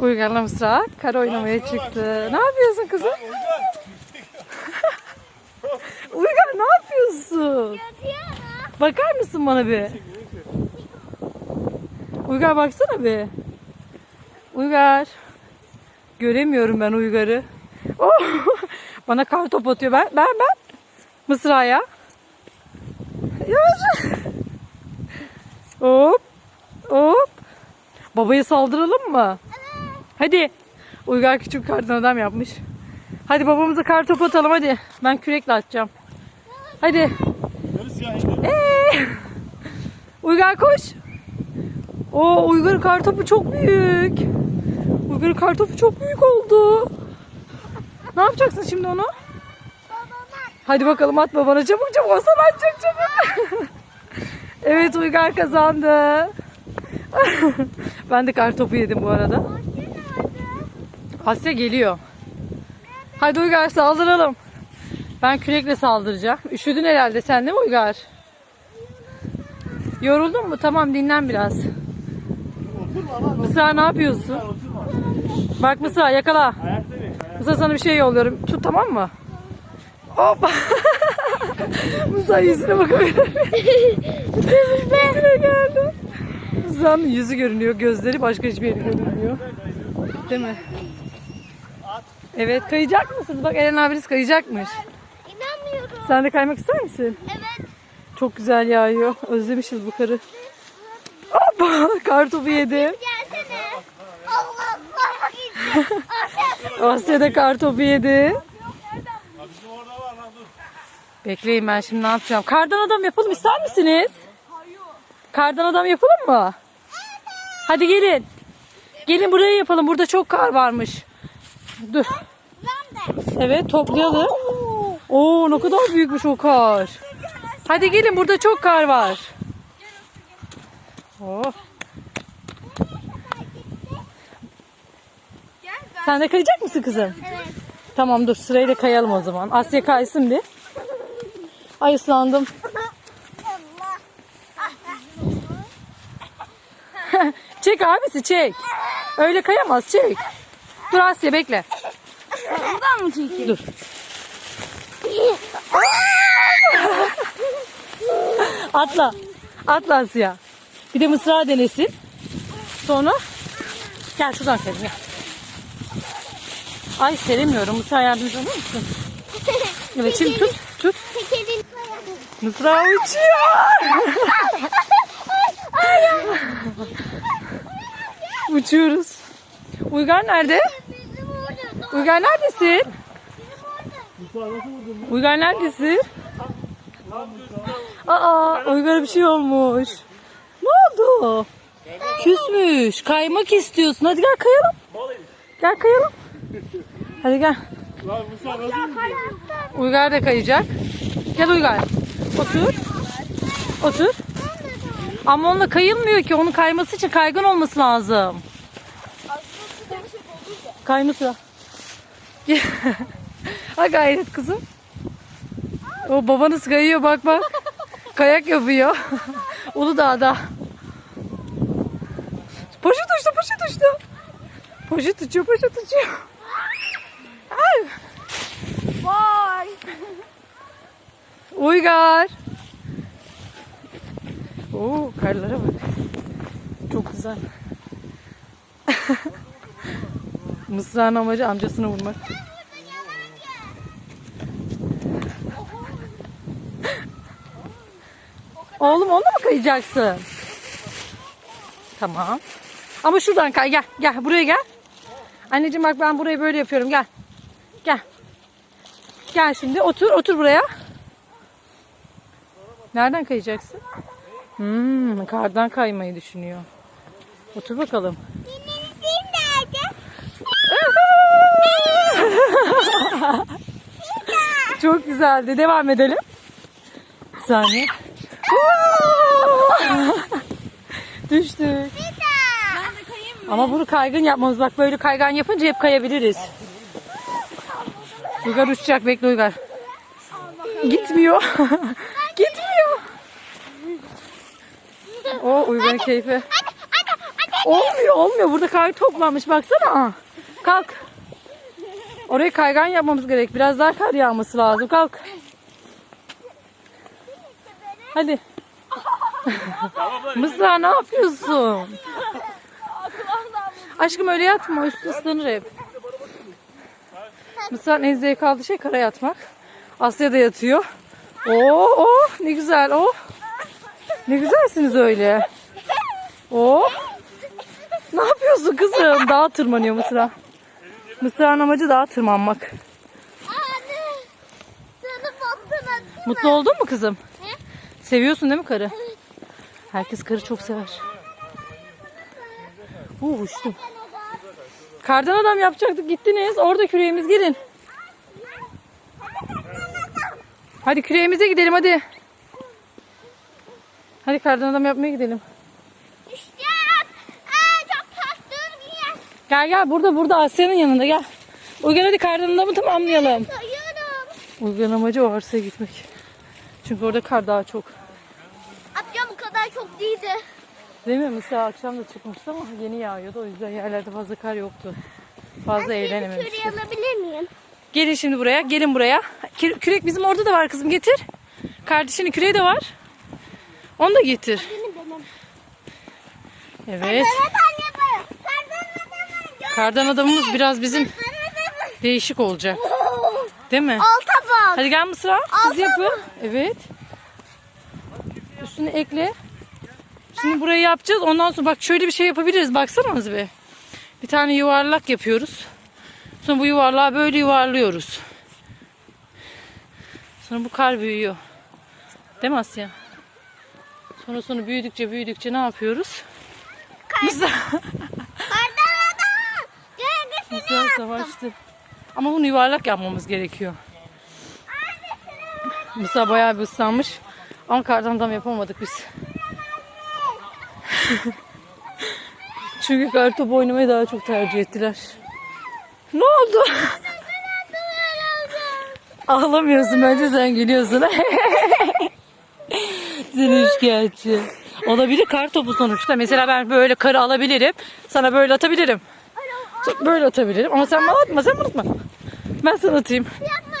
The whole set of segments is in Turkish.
Uygar'la Mısra kar oynamaya çıktı. Ne yapıyorsun kızım? Uygar ne yapıyorsun? Bakar mısın bana bir? Uygar baksana bir. Uygar. Göremiyorum ben Uygar'ı. Oh! Bana kar top atıyor. Ben ben ben. Mısra'ya. Yavaş. Hop. Hop. Babaya saldıralım mı? Hadi. Uygar küçük kardan adam yapmış. Hadi babamıza kar topu atalım hadi. Ben kürekle atacağım. Hadi. Ee! Uygar koş. Oo Uygar'ın kar topu çok büyük. Uygar'ın kar topu çok büyük oldu. Ne yapacaksın şimdi onu? Hadi bakalım at babana çabuk çabuk. O sana atacak çabuk. evet Uygar kazandı. ben de kar topu yedim bu arada. Asya geliyor. Hadi Uygar saldıralım. Ben kürekle saldıracağım. Üşüdün herhalde sen değil mi Uygar? Yoruldun mu? Tamam dinlen biraz. Mısra ne yapıyorsun? Bak Mısra yakala. Mısra sana bir şey yolluyorum. Tut tamam mı? Hoppa. Mısra yüzüne bakabilir Yüzüne geldi. Mısra'nın yüzü görünüyor. Gözleri başka hiçbir yeri görünmüyor. Değil mi? Evet kayacak mısınız? Bak Eren abiniz kayacakmış. İnanmıyorum. Sen de kaymak ister misin? Evet. Çok güzel yağıyor. Özlemişiz bu karı. Hoppa! Kar topu yedi. Allah Allah. Asya'da kar topu yedi. Bekleyin ben şimdi ne yapacağım. Kardan adam yapalım ister misiniz? Kardan adam yapalım mı? Hadi gelin. Gelin buraya yapalım. Burada çok kar varmış. Dur. Evet toplayalım. Oo ne kadar büyükmüş o kar. Hadi gelin burada çok kar var. Oh. Sen de kayacak mısın kızım? Evet. Tamam dur sırayla kayalım o zaman. Asya kaysın bir. Ay ıslandım. Çek abisi çek. Öyle kayamaz çek. Dur Asya bekle. Mı çekeyim? Dur. Atla. Atla Asya. Bir de mısra denesin. Sonra gel şuradan kayalım gel. Ay seremiyorum. Mısra yardımcı olur musun? Evet şimdi tut. Tut. Mısra uçuyor. Uçuyoruz. Uygar nerede? Uygar neredesin? Uygar neredesin? Aa, Uygar'a bir şey olmuş. Ne oldu? Küsmüş. Kaymak istiyorsun. Hadi gel kayalım. Gel kayalım. Hadi gel. Uygar da kayacak. Gel Uygar. Otur. Otur. Ama onunla kayılmıyor ki. Onun kayması için kaygan olması lazım. Kayması. ha gayret kızım. O babanız kayıyor bak bak. Kayak yapıyor. Uludağ'da. Poşet uçtu poşet uçtu. Poşet uçuyor poşet uçuyor. Ay. Vay. Uygar. Oo karlara bak. Çok güzel. Mısra'nın amacı amcasını vurmak. Oğlum onunla mı kayacaksın? Tamam. Ama şuradan kay gel. Gel buraya gel. Anneciğim bak ben burayı böyle yapıyorum gel. Gel. Gel şimdi otur otur buraya. Nereden kayacaksın? Hmm, kardan kaymayı düşünüyor. Otur bakalım. Benim nerede? Çok güzeldi. Devam edelim. Bir saniye. Düştük. Ama bunu kaygın yapmamız. Bak böyle kaygan yapınca hep kayabiliriz. Uygar uçacak. Bekle Uygar. Gitmiyor. Gitmiyor. O Uygar'ın keyfi. Olmuyor olmuyor. Burada kar toplanmış baksana. Kalk. Oraya kaygan yapmamız gerek. Biraz daha kar yağması lazım. Kalk. Hadi. Mısra ne yapıyorsun? Aşkım öyle yatma. Üstü ıslanır hep. Mısra'nın en zevk aldığı şey kara yatmak. Asya da yatıyor. Oo, oh, ne güzel. Oh. Ne güzelsiniz öyle. Oh. Ne yapıyorsun kızım? Dağa tırmanıyor Mısra. Mısra'nın amacı dağa tırmanmak. Anne. Baktın atayım. Mutlu oldun mu kızım? He? Seviyorsun değil mi karı? Herkes karı çok sever. Uh, uçtum. Kardan adam yapacaktık gittiniz. Orada küreğimiz gelin. Hadi küreğimize gidelim hadi. Hadi kardan adam yapmaya gidelim. İşte. Aa, çok tatlım bir yer. Gel gel burada burada Asya'nın yanında gel. Uygar hadi kardan adamı tamamlayalım. Uygar'ın amacı o arsaya gitmek. Çünkü orada kar daha çok. Bu kadar çok değildi. Değil mi? Mesela akşam da çıkmıştı ama yeni yağıyordu. O yüzden yerlerde fazla kar yoktu. Fazla eğlenememiştik. Şuraya alabilir miyim? Gelin şimdi buraya. Gelin buraya. Kü- Kürek bizim orada da var kızım. Getir. Kardeşinin küreği de var. Onu da getir. Benim benim. Evet. Evet anne bak. Kardan adamı. Kardan adamımız biraz bizim değişik olacak. Değil mi? Alta bak. Hadi gel Mısra. Siz yapın. Evet. Üstüne ekle. Şimdi burayı yapacağız. Ondan sonra bak şöyle bir şey yapabiliriz. Baksanız be. Bir tane yuvarlak yapıyoruz. Sonra bu yuvarlağı böyle yuvarlıyoruz. Sonra bu kar büyüyor. Değil mi Asya? Sonra sonra büyüdükçe büyüdükçe ne yapıyoruz? Adam. Yaptım. savaştı. Ama bunu yuvarlak yapmamız gerekiyor. Mısra bayağı bir ıslanmış. Ama kardan adam yapamadık biz. Çünkü kartopu oynamayı daha çok tercih ettiler. Ne oldu? Ağlamıyorsun bence sen gülüyorsun. Seni şikayetçi. Olabilir kar topu sonuçta. Mesela ben böyle karı alabilirim. Sana böyle atabilirim. Böyle atabilirim. Ama sen bana atma. Sen bana atma. Ben sana atayım. Yapma.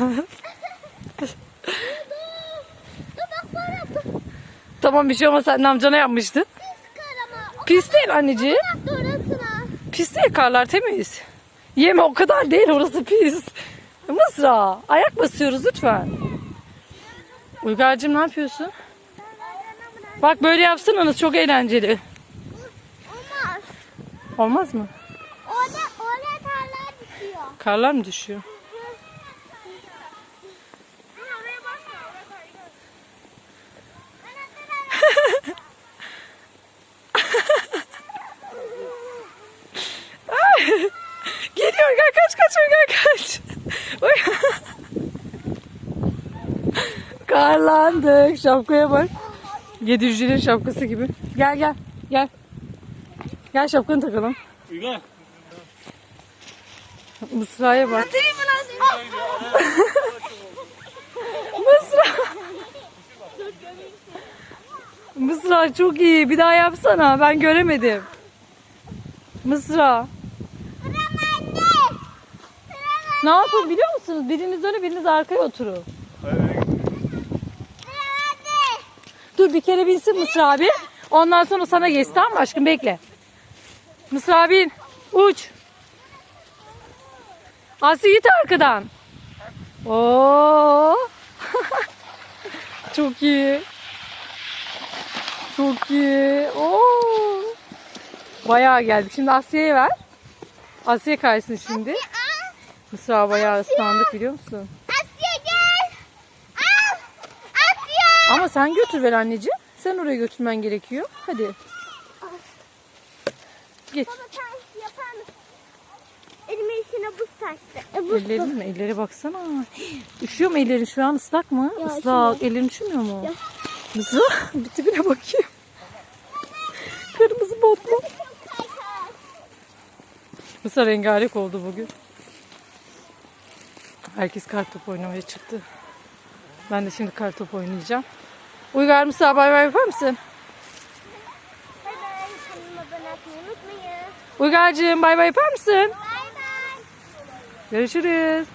Yapma. Tamam bir şey olmaz. Sen amcana yapmıştın. Pis değil anneciğim. Pis değil karlar temiz. Yeme o kadar değil orası pis. Mısra ayak basıyoruz lütfen. Uygar'cığım ne yapıyorsun? Bak böyle yapsanız çok eğlenceli. Olmaz. Mı? Orada, orada tarlar bitiyor. Karlar mı düşüyor? Geliyor Uygar kaç kaç Uygar kaç. Karlandık. Şapkaya bak. Yedi şapkası gibi. Gel gel gel. Şapkanı takalım. Uygar. Mısra'ya bak. Atayım mı lan seni? Mısra. Mısra çok iyi. Bir daha yapsana. Ben göremedim. Mısra. Ne yapın biliyor musunuz? Biriniz öne biriniz arkaya oturun. Dur bir kere binsin Mısra abi. Ondan sonra sana geç tamam mı aşkım bekle. Mısra bin. Uç. Asya git arkadan. Oo. Çok iyi. Çok iyi. Oo. Bayağı geldik. Şimdi Asya'ya ver. Asya kaysın şimdi. Mısra bayağı ıslandık biliyor musun? Asya gel. Al. Asya. Ama sen götür ver anneciğim. Sen oraya götürmen gerekiyor. Hadi. Git. Baba sen yapar mısın? Elimin içine buz taştı. E, buz Ellerin mi? Elleri baksana. Üşüyor mu ellerin şu an ıslak mı? Ya, Islak. Ellerin üşümüyor mu? Mısra bir tipine bakayım. Kırmızı botlu. Mısra rengarenk oldu bugün. Herkes kartopu oynamaya çıktı. Ben de şimdi kartopu oynayacağım. Uygar Mısra bay bay yapar mısın? Bay bay. Uygar'cığım bay bay yapar mısın? Bay bay. Görüşürüz.